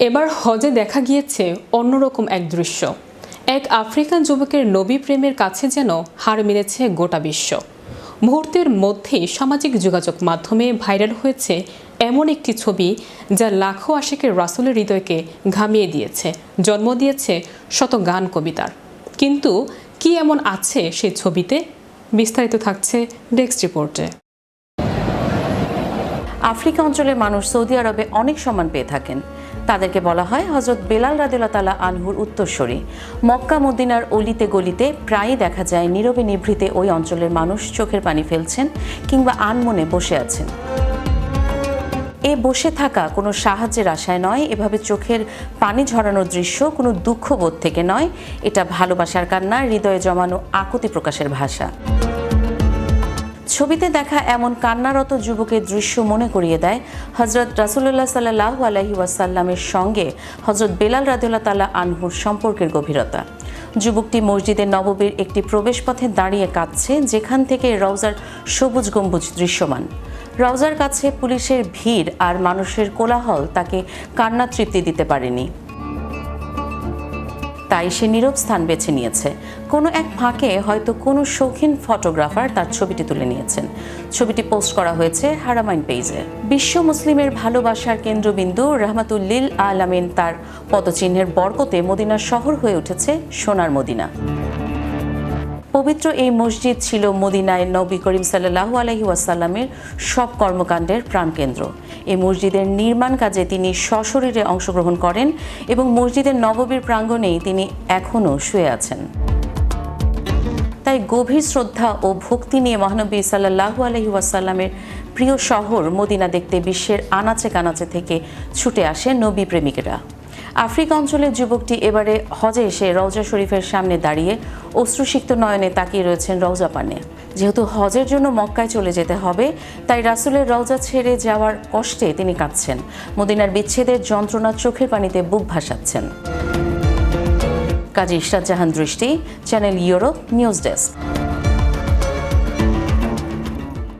এবার হজে দেখা গিয়েছে অন্যরকম এক দৃশ্য। এক আফ্রিকান যুবকের নবী প্রেমের কাছে যেন হার মেরেছে গোটা বিশ্ব। মুহূর্তের মধ্যেই সামাজিক যোগাযোগ মাধ্যমে ভাইরাল হয়েছে এমন একটি ছবি যা লাখো আশেকের রাসুলের হৃদয়কে ঘামিয়ে দিয়েছে, জন্ম দিয়েছে শত গান কবিতার। কিন্তু কি এমন আছে সেই ছবিতে? বিস্তারিত থাকছে ডেস্ক রিপোর্টে। আফ্রিকা অঞ্চলের মানুষ সৌদি আরবে অনেক সম্মান পেয়ে থাকেন। তাদেরকে বলা হয় হজরত বেলাল রাদিল্লা তালা আনহুর উত্তরস্বরী মক্কা মদিনার অলিতে গলিতে প্রায়ই দেখা যায় নীরবে নিভৃতে ওই অঞ্চলের মানুষ চোখের পানি ফেলছেন কিংবা আনমনে বসে আছেন। এ বসে থাকা কোনো সাহায্যের আশায় নয়, এভাবে চোখের পানি ঝরানোর দৃশ্য কোনো দুঃখবোধ থেকে নয়। এটা ভালোবাসার কান্না, হৃদয়ে জমানো আকুতি প্রকাশের ভাষা। ছবিতে দেখা এমন কান্নারত যুবকের দৃশ্য মনে করিয়ে দেয় হজরত রাসুল্লাহ সাল্লাহ আলহি ওয়াসাল্লামের সঙ্গে হজরত বেলাল রাদিল্লা তালা আনহুর সম্পর্কের গভীরতা। যুবকটি মসজিদের নববীর একটি প্রবেশপথে দাঁড়িয়ে কাঁদছে, যেখান থেকে রওজার সবুজ গম্বুজ দৃশ্যমান। রওজার কাছে পুলিশের ভিড় আর মানুষের কোলাহল তাকে কান্না তৃপ্তি দিতে পারেনি। তাই সে নীরব স্থান বেছে নিয়েছে। কোনো এক ফাঁকে হয়তো কোনো শৌখিন ফটোগ্রাফার তার ছবিটি তুলে নিয়েছেন। ছবিটি পোস্ট করা হয়েছে হারামাইন পেজে। বিশ্ব মুসলিমের ভালোবাসার কেন্দ্রবিন্দু রহমাতুল্লিল আলামিন তার পদচিহ্নের বরকতে মদিনার শহর হয়ে উঠেছে সোনার মদিনা। পবিত্র এই মসজিদ ছিল মদিনায় নবী করিম সাল্লাহ আলহি ওয়াসাল্লামের সব কর্মকাণ্ডের প্রাণকেন্দ্র। এই মসজিদের নির্মাণ কাজে তিনি সশরীরে অংশগ্রহণ করেন এবং মসজিদের নববীর প্রাঙ্গণেই তিনি এখনও শুয়ে আছেন। তাই গভীর শ্রদ্ধা ও ভক্তি নিয়ে মহানবী সাল্লাহু আলহি ওয়াসাল্লামের প্রিয় শহর মদিনা দেখতে বিশ্বের আনাচে কানাচে থেকে ছুটে আসে নবী প্রেমিকেরা। আফ্রিকা অঞ্চলের যুবকটি এবারে হজে এসে রওজা শরীফের সামনে দাঁড়িয়ে অশ্রুসিক্ত নয়নে তাকিয়ে রয়েছেন রওজা পানে। যেহেতু হজের জন্য মক্কায় চলে যেতে হবে, তাই রাসুলের রওজা ছেড়ে যাওয়ার কষ্টে তিনি কাঁদছেন। মদিনার বিচ্ছেদের যন্ত্রণা চোখের পানিতে বুক ভাসাচ্ছেন। কাজী ইশরাত জাহান দৃষ্টি, চ্যানেল ইউরোপ, নিউজ ডেস্ক।